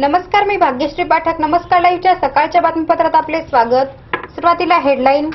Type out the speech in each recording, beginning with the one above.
नमस्कार मी भाग्यश्री पाठक. नमस्कार लाईव्हच्या सकाळच्या बातमीपत्रात आपले स्वागत. सुरुवातीला हेडलाईन.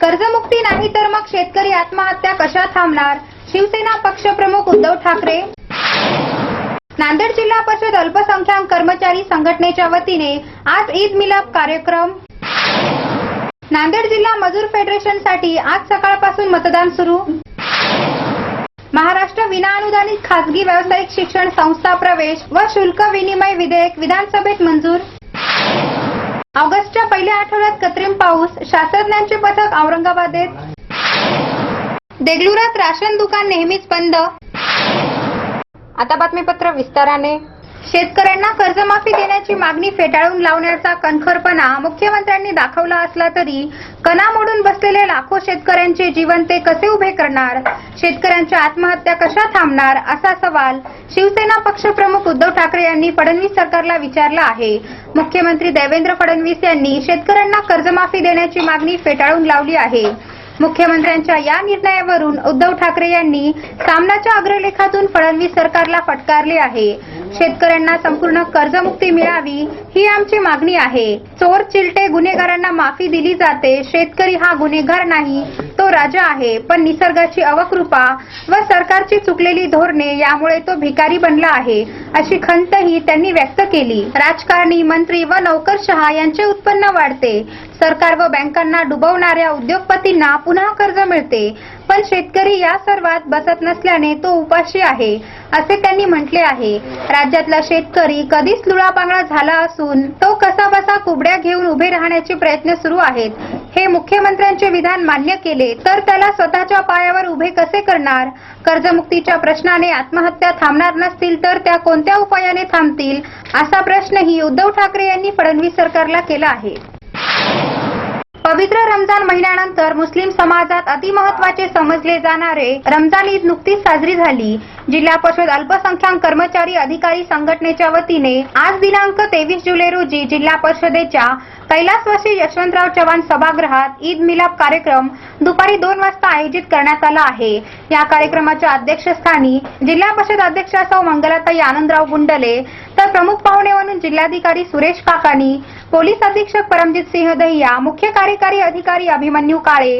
कर्जमुक्ती नाही तर मग शेतकरी आत्महत्या कशा थांबणार? शिवसेना पक्षप्रमुख उद्धव ठाकरे. नांदेड जिल्हा परिषद अल्पसंख्याक कर्मचारी संघटनेच्या वतीने आज ईद मिलाप कार्यक्रम. नांदेड जिल्हा मजूर फेडरेशनसाठी आज सकाळपासून मतदान सुरू. महाराष्ट्र विनाअनुदानित खासगी व्यावसायिक शिक्षण संस्था प्रवेश व शुल्क विनिमय विधेयक विधानसभेत मंजूर. ऑगस्टच्या पहिल्या आठवड्यात कृत्रिम पाऊस शास्त्रज्ञांचे पथक औरंगाबादेत. देगलुरात राशन दुकान नेहमीच बंद. आता बातमीपत्र विस्ताराने. शेतकऱ्यांना कर्जमाफी देण्याची मागणी फेटाळून लावण्याचा कणखरपणा मुख्यमंत्र्यांनी दाखवला असला तरी कणा मोडून बसलेले लाखो शेतकऱ्यांचे जीवन ते कसे उभे करणार? शेतकऱ्यांच्या आत्महत्या कशा थांबणार? असा सवाल शिवसेना पक्षप्रमुख उद्धव ठाकरे यांनी फडणवीस सरकारला विचारला आहे. मुख्यमंत्री देवेंद्र फडणवीस यांनी शेतकऱ्यांना कर्जमाफी देण्याची मागणी फेटाळून लावली आहे. मुख्यमंत्र्यांच्या या निर्णयावरून उद्धव ठाकरे यांनी सामनाच्या अग्रलेखातून फडणवीस सरकारला फटकारले आहे. शेतकऱ्यांना संपूर्ण कर्जमुक्ती मिळावी ही आमची मागणी आहे. चोर चिलटे गुन्हेगारांना माफी दिली जाते. शेतकरी हा गुन्हेगार नाही तो राजा आहे पण निसर्गाची अवकृपा व सरकारची चुकलेली धोरणे यामुळे तो भिकारी बनला आहे अशी खंतही त्यांनी व्यक्त केली. राजकारणी मंत्री व नोकरशहा यांचे उत्पन्न वाढते. सरकार व बँकांना डुबवणाऱ्या उद्योगपतींना पुन्हा कर्ज मिळते. पण शेतकरी या सर्वात बसत नसल्याने तो उपाशी आहे असे त्यांनी म्हटले आहे. राज्यातला शेतकरी कधीच लुळापांगळा झाला असून तो कसा बसा कुबड्या घेऊन उभे राहण्याचे प्रयत्न सुरू आहेत हे मुख्यमंत्र्यांचे विधान मान्य केले तर त्याला स्वतःच्या पायावर उभे कसे करणार? कर्जमुक्तीच्या प्रश्नाने आत्महत्या थांबणार नसतील तर त्या कोणत्या उपायाने थांबतील? असा प्रश्नही उद्धव ठाकरे यांनी फडणवीस सरकारला केला आहे. पवित्र रमजान महिन्यानंतर मुस्लिम समाजात अतिमहत्वाचे समजले जाणारे रमजान ईद नुकतीच साजरी झाली. जिल्हा परिषद अल्पसंख्याक कर्मचारी अधिकारी संघटनेच्या वतीने आज दिनांक तेवीस जुलै रोजी जिल्हा परिषदेच्या कैलासवासी यशवंतराव चव्हाण सभागृहात ईद मिलाप कार्यक्रम दुपारी दोन वाजता आयोजित करण्यात आला आहे. या कार्यक्रमाच्या अध्यक्षस्थानी जिल्हा परिषद अध्यक्षा सौ मंगलाताई आनंदराव गुंडले तर प्रमुख पाहुणे म्हणून जिल्हाधिकारी सुरेश काकानी पोलीस अधीक्षक परमजित सिंह दहिया मुख्य जिल्हाधिकारी अधिकारी अभिमन्यू काळे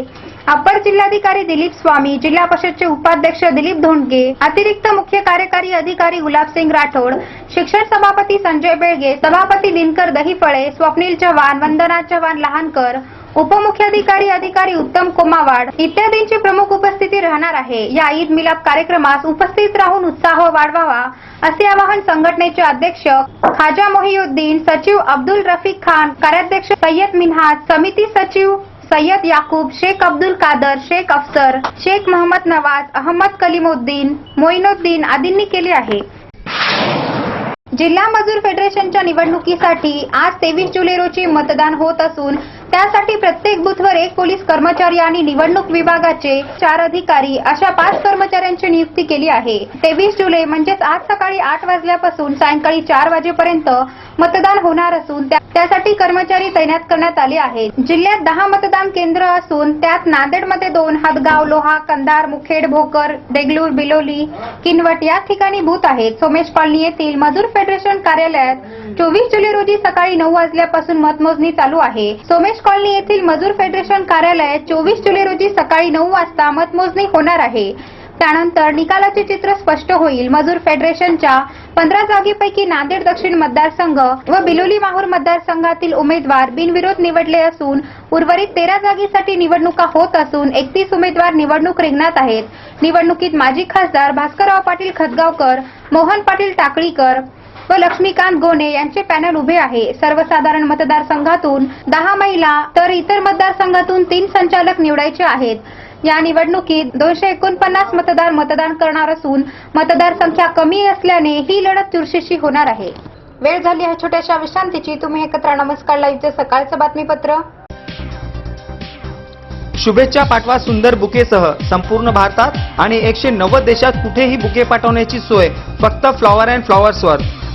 अप्पर जिल्हाधिकारी दिलीप स्वामी जिल्हा परिषदचे उपाध्यक्ष दिलीप धोंडगे अतिरिक्त मुख्य कार्यकारी अधिकारी गुलाबसिंग राठोड शिक्षण सभापती संजय बेळगे सभापती दिनकर दहीफळे स्वप्नील चव्हाण वंदना चव्हाण लहानकर उपमुख्याधिकारी अधिकारी उत्तम कोमावाड इत्यादींची प्रमुख उपस्थिती राहणार आहे. या ईद मिलाप कार्यक्रमास उपस्थित राहून उत्साह वाढवावा असे आवाहन संघटनेचे अध्यक्ष खाजा मोहिउद्दीन सचिव अब्दुल रफिक खान कार्याध्यक्ष सय्यद मिन्हाज समिती सचिव सय्यद याकूब शेख अब्दुल कादर शेख अफसर शेख मोहम्मद नवाज अहमद कलिमुद्दीन मोईनुद्दीन आदींनी केले आहे. जिल्हा मजूर फेडरेशनच्या निवडणुकीसाठी आज तेवीस जुलै रोजी मतदान होत असून त्यासाठी प्रत्येक बूथवर एक पोलीस कर्मचारी आणि निवडणूक विभागाचे चार अधिकारी अशा पाच कर्मचाऱ्यांची नियुक्ती केली आहे. तेवीस जुलै म्हणजेच आज सकाळी आठ वाजल्यापासून सायंकाळी चार वाजेपर्यंत मतदान होणार असून त्यासाठी कर्मचारी तैनात करण्यात आले आहेत. जिल्ह्यात दहा मतदान केंद्र असून त्यात नांदेडमध्ये दोन हदगाव लोहा कंधार मुखेड भोकर देगलूर बिलोली किनवट या ठिकाणी बूथ आहेत. सोमेश कॉलनी येथील मजूर फेडरेशन कार्यालयात चोवीस जुलै रोजी सकाळी नऊ वाजल्यापासून मतमोजणी चालू आहे. सोमेश कॉलनी येथील मजूर फेडरेशन कार्यालयात चोवीस जुलै रोजी सकाळी नऊ वाजता मतमोजणी होणार आहे. त्यानंतर निकालाचे चित्र स्पष्ट होईल. मजूर फेडरेशनच्या पंधरा जागेपैकी नांदेड दक्षिण मतदारसंघ व बिलोली माहूर मतदारसंघातील उमेदवार बिनविरोध निवडले असून उर्वरित तेरा जागेसाठी निवडणुका होत असून एकतीस उमेदवार निवडणूक रिंगणात आहेत. निवडणुकीत माजी खासदार भास्करराव पाटील खतगावकर मोहन पाटील टाकळीकर व लक्ष्मीकांत गोने यांचे पॅनल उभे आहे. सर्वसाधारण मतदारसंघातून दहा महिला तर इतर मतदारसंघातून तीन संचालक निवडायचे आहेत. या निवडणुकीत दोनशे एकोणपन्नास मतदार मतदान करणार असून मतदार संख्या कमी असल्याने ही लढत चुरशीची होणार आहे. वेळ झाली आहे छोट्याशा विश्रांतीची. तुम्ही एकत्र नमस्कार लाईव्हचे सकाळचं बातमीपत्र. शुभेच्छा पाठवा सुंदर बुकेसह. संपूर्ण भारतात आणि एकशे नव्वद देशात कुठेही बुके पाठवण्याची सोय. फक्त फ्लॉवर अँड फ्लॉवर्सवर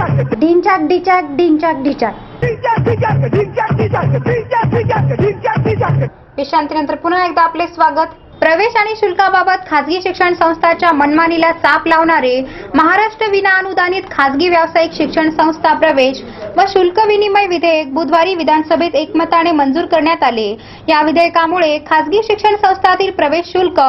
डिंचाक डिचाक डिंचाक डिचाक विश्रांतीनंतर पुन्हा एकदा आपले स्वागत. प्रवेश आणि शुल्काबाबत खासगी शिक्षण संस्थाच्या मनमानीला चाप लावणारे महाराष्ट्र विनाअनुदानित खासगी व्यावसायिक शिक्षण संस्था प्रवेश व शुल्क विनिमय विधेयक बुधवारी विधानसभेत एकमताने मंजूर करण्यात आले. या विधेयकामुळे खासगी शिक्षण संस्थातील प्रवेश शुल्क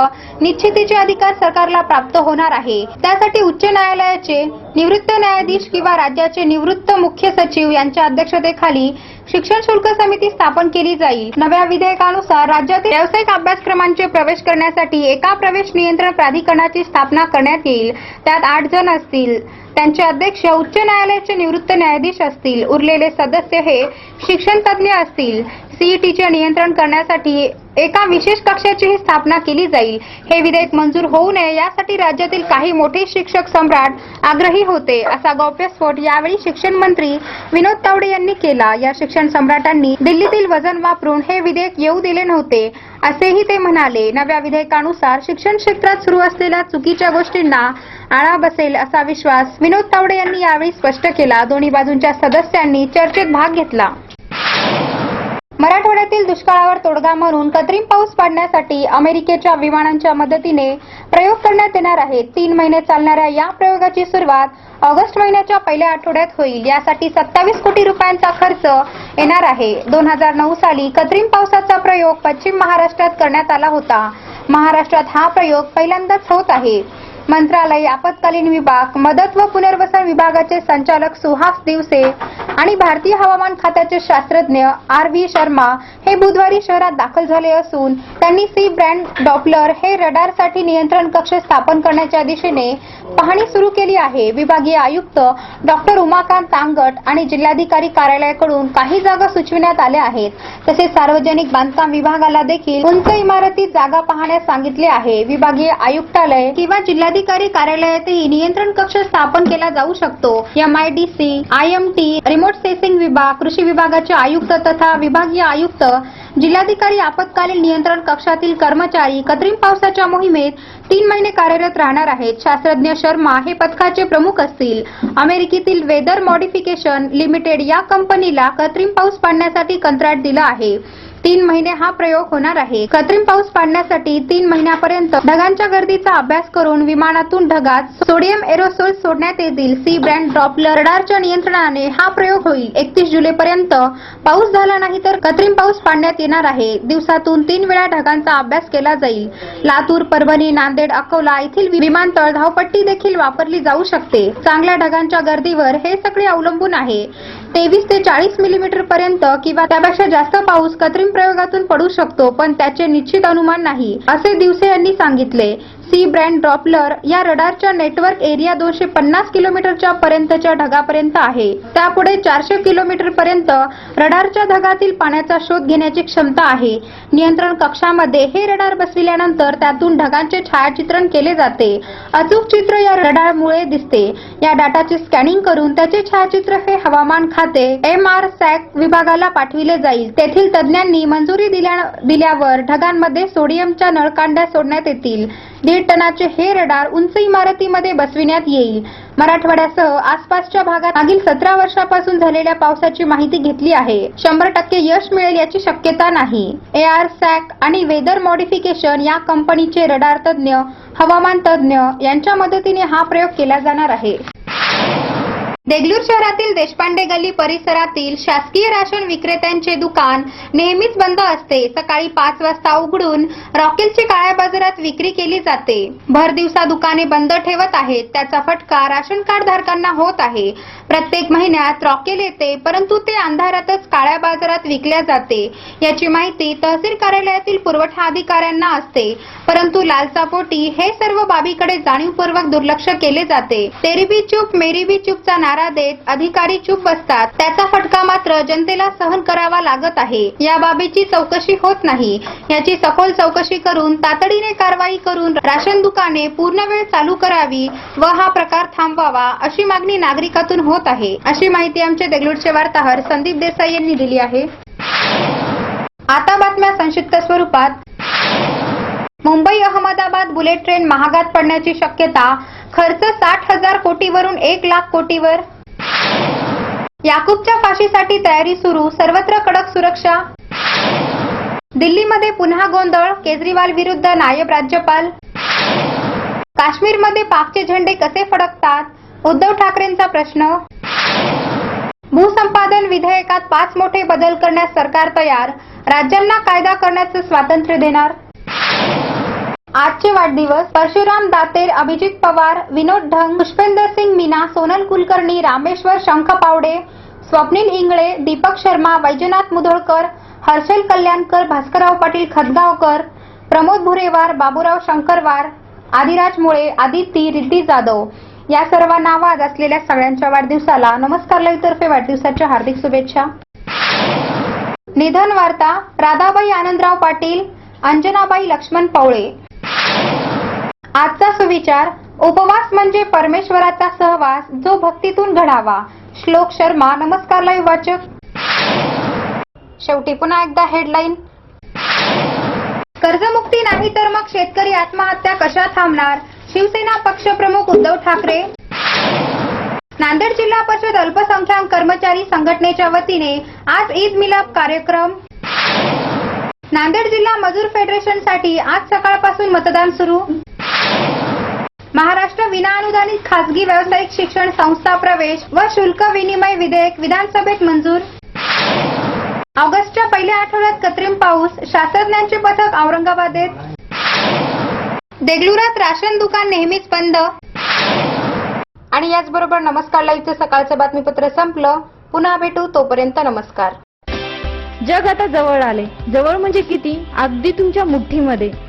निश्चितीचे अधिकार सरकारला प्राप्त होणार आहे. त्यासाठी उच्च न्यायालयाचे निवृत्त न्यायाधीश किंवा राज्याचे निवृत्त मुख्य सचिव यांच्या अध्यक्षतेखाली शिक्षण शुल्क समिती स्थापन केली जाईल. नव्या विधेयकानुसार राज्यातील व्यावसायिक अभ्यासक्रमांचे प्रवेश करण्यासाठी एका प्रवेश नियंत्रण प्राधिकरणाची स्थापना करण्यात येईल. त्यात आठ जण असतील. त्यांचे अध्यक्ष उच्च न्यायालयाचे निवृत्त न्यायाधीश असतील उरलेले सदस्य हे शिक्षण तज्ज्ञ असतील सीईटीचे नियंत्रण करण्यासाठी एका विशेष कक्षाचीही स्थापना केली जाईल. हे विधेयक मंजूर होऊ नये यासाठी राज्यातील काही मोठे शिक्षक सम्राट आग्रही होते असा गौप्यस्फोट यावेळी शिक्षण मंत्री विनोद तावडे यांनी केला. या शिक्षण सम्राटांनी दिल्लीतील वजन वापरून हे विधेयक येऊ दिले नव्हते असेही ते म्हणाले. नव्या विधेयकानुसार शिक्षण क्षेत्रात सुरू असलेल्या चुकीच्या गोष्टींना आळा बसेल असा विश्वास विनोद तावडे यांनी यावेळी स्पष्ट केला. दोन्ही बाजूंच्या सदस्यांनी चर्चेत भाग घेतला. मराठवाड्यातील दुष्काळावर तोडगा म्हणून कृत्रिम पाऊस पाडण्यासाठी अमेरिकेच्या विमानांच्या मदतीने प्रयोग करण्यात येणार आहे तीन महिने चालणाऱ्या या प्रयोगाची सुरुवात ऑगस्ट महिन्याच्या पहिल्या आठवड्यात होईल. यासाठी सत्तावीस कोटी रुपयांचा खर्च येणार आहे. दोन हजार नऊ साली कृत्रिम पावसाचा प्रयोग पश्चिम महाराष्ट्रात करण्यात आला होता. महाराष्ट्रात हा प्रयोग पहिल्यांदाच होत आहे. मंत्रालय आपत्कालीन विभाग मदत व पुनर्वसन विभागाचे संचालक सुहास दिवसे आणि भारतीय हवामान खात्याचे शास्त्रज्ञ आर व्ही शर्मा हे बुधवारी शहरात दाखल झाले असून त्यांनी सी ब्रँड डॉपलर हे रडारसाठी नियंत्रण कक्ष स्थापन करण्याच्या दिशेने पाहणी सुरू केली आहे. विभागीय आयुक्त डॉक्टर उमाकांत तांगट आणि जिल्हाधिकारी कार्यालयाकडून काही जागा सुचविण्यात आल्या आहेत. तसेच सार्वजनिक बांधकाम विभागाला देखील उंच इमारतीत जागा पाहण्यास सांगितले आहे. विभागीय आयुक्तालय किंवा जिल्हाधिकारी जिल्हाधिकारी कार्यालयातही नियंत्रण कक्ष स्थापन केला जाऊ शकतो. M I D C I M T remote sensing विभाग कृषी विभागाचे आयुक्त तथा विभागीय आयुक्त जिल्हाधिकारी आपत्कालीन नियंत्रण कक्षातील कर्मचारी कृत्रिम पावसाच्या मोहिमेत तीन महिने कार्यरत राहणार आहेत. शास्त्रज्ञ शर्मा हे पथकाचे प्रमुख असतील. अमेरिकेतील वेदर मॉडिफिकेशन लिमिटेड या कंपनीला कृत्रिम पाऊस पाडण्यासाठी कंत्राट दिलं आहे. तीन महिने हा प्रयोग होणार आहे. कृत्रिम पाऊस पाडण्यासाठी तीन महिन्यापर्यंत ढगांच्या गर्दीचा अभ्यास करून विमानातून ढगात सोडियम एरोसोल सोडण्यात येतील. सी ब्रँड ड्रॉपलर रडारच्या नियंत्रणाने हा प्रयोग होईल. एकतीस जुलैपर्यंत पाऊस झाला नाही तर कृत्रिम पाऊस पाडण्यात येणार आहे. दिवसातून तीन वेळा ढगांचा अभ्यास केला जाईल. लातूर परभणी नांदेड अकोला येथील विमानतळ धावपट्टी देखील वापरली जाऊ शकते. चांगल्या ढगांच्या गर्दीवर हे सगळे अवलंबून आहे. तेवीस ते चाळीस मिलीमीटर पर्यंत किंवा त्यापेक्षा जास्त पाऊस कृत्रिम प्रयोगातून पडू शकतो पण त्याचे निश्चित अनुमान नाही असे दिवसे यांनी सांगितले. सी ब्रँड ड्रॉपलर या रडारच्या नेटवर्क एरिया दोनशे पन्नास किलोमीटरच्या पर्यंतच्या ढगापर्यंत आहे. त्यापुढे चारशे किलोमीटर पर्यंत रडारच्या ढगातील पाण्याचा शोध घेण्याची क्षमता आहे. नियंत्रण कक्षामध्ये हे रडार बसविल्यानंतर त्यातून ढगांचे छायाचित्रण केले जाते. अचूक चित्र या रडारमुळे दिसते. या डाटाचे स्कॅनिंग करून त्याचे छायाचित्र हे हवामान खाते एम आर सॅक विभागाला पाठविले जाईल. तेथील तज्ज्ञांनी मंजुरी दिल्या दिल्यावर ढगांमध्ये सोडियमच्या नळकांड्या सोडण्यात येतील. दीड टनाचे हे रडार उंच इमारतीमध्ये बसविण्यात येईल. मराठवाड्यासह आसपासच्या भागात मागील सतरा वर्षापासून झालेल्या पावसाची माहिती घेतली आहे. शंभर टक्के यश मिळेल याची शक्यता नाही. ए आर सॅक आणि वेदर मॉडिफिकेशन या कंपनीचे रडार तज्ज्ञ हवामान तज्ज्ञ यांच्या मदतीने हा प्रयोग केला जाणार आहे. देगलूर शहरातील देशपांडे गल्ली परिसरातील शासकीय राशन विक्रेत्यांचे दुकान नेहमीच बंद असते. सकाळी पाच वाजता उघडून रॉकेलची काळ्या बाजारात विक्री केली जाते. भर दिवसा दुकाने बंद ठेवत आहेत. त्याचा फटका राशन कार्ड धारकांना होत आहे. प्रत्येक महिन्यात रॉकेल येते परंतु ते अंधारातच काळ्या बाजारात विकल्या जाते. याची माहिती तहसील कार्यालयातील पुरवठा अधिकाऱ्यांना असते. परंतु लालचापोटी हे सर्व बाबीकडे जाणीवपूर्वक दुर्लक्ष केले जाते. तेरी बी चूप मेरी बी चूपचा नारा देत अधिकारी चूप बसतात. त्याचा फटका मात्र जनतेला सहन करावा लागत आहे. या बाबीची चौकशी होत नाही. याची सखोल चौकशी करून तातडीने कारवाई करून राशन दुकाने पूर्ण वेळ चालू करावी व हा प्रकार थांबवावा अशी मागणी नागरिकातून होत आहे. अशी माहिती आमचे देगलूरचे वार्ताहर संदीप देसाई यांनी दिली आहे. आता बातम्या संक्षिप्त स्वरूपात. मुंबई अहमदाबाद बुलेट ट्रेन महागात पडण्याची शक्यता खर्च साठ हजार कोटीवरून एक लाख कोटीवर. याकूबच्या फाशीसाठी तयारी सुरू सर्वत्र कडक सुरक्षा. दिल्लीमध्ये पुन्हा गोंधळ केजरीवाल विरुद्ध नायब राज्यपाल. काश्मीरमध्ये पाकचे झेंडे कसे फडकतात उद्धव ठाकरेंचा प्रश्न. भूसंपादन विधेयकात पाच मोठे बदल करण्यास सरकार तयार राज्यांना कायदा करण्याचं स्वातंत्र्य देणार. आजचे वाढदिवस परशुराम दातेर अभिजित पवार विनोद ढंग पुष्पेंद्र सिंग मीना सोनल कुलकर्णी रामेश्वर शंख पावडे स्वप्नील इंगळे दीपक शर्मा वैजनाथ मुधोळकर हर्षल कल्याणकर भास्करराव पाटील खतगावकर प्रमोद भुरेवार बाबूराव शंकरवार आदिराज मुळे आदिती रिद्धी जाधव. या सर्वांना वाद असलेल्या सगळ्यांच्या वाढदिवसाला नमस्कार लईतर्फे वाढदिवसाच्या हार्दिक शुभेच्छा. निधन वार्ता राधाबाई आनंदराव पाटील अंजनाबाई लक्ष्मण पवळे. आजचा सुविचार उपवास म्हणजे परमेश्वराचा सहवास जो भक्तीतून घडावा. श्लोक शर्मा नमस्कार लाईव्ह वाचक. शेवटी पुन्हा एकदा हेडलाईन कर्जमुक्ती नाही तर मग शेतकरी आत्महत्या कशा थांबणार? शिवसेना पक्षप्रमुख उद्धव ठाकरे. नांदेड जिल्हा परिषद अल्पसंख्याक कर्मचारी संघटनेच्या वतीने आज ईद मिलाप कार्यक्रम. नांदेड जिल्हा मजूर फेडरेशनसाठी आज सकाळपासून मतदान सुरू. महाराष्ट्र विनाअनुदानित खासगी व्यावसायिक शिक्षण संस्था प्रवेश व शुल्क विनिमय विधेयक विधानसभेत मंजूर. ऑगस्टच्या पहिल्या आठवड्यात कृत्रिम पाऊस शास्त्रज्ञांचे पथक औरंगाबादेत. देगलुरात राशन दुकान नेहमीच बंद. आणि याचबरोबर नमस्कार लाईव्हचं सकाळचं बातमीपत्र संपलं. पुन्हा भेटू तोपर्यंत नमस्कार. जग आता जवळ आले. जवळ म्हणजे किती? अगदी तुमच्या मुठ्ठीमध्ये.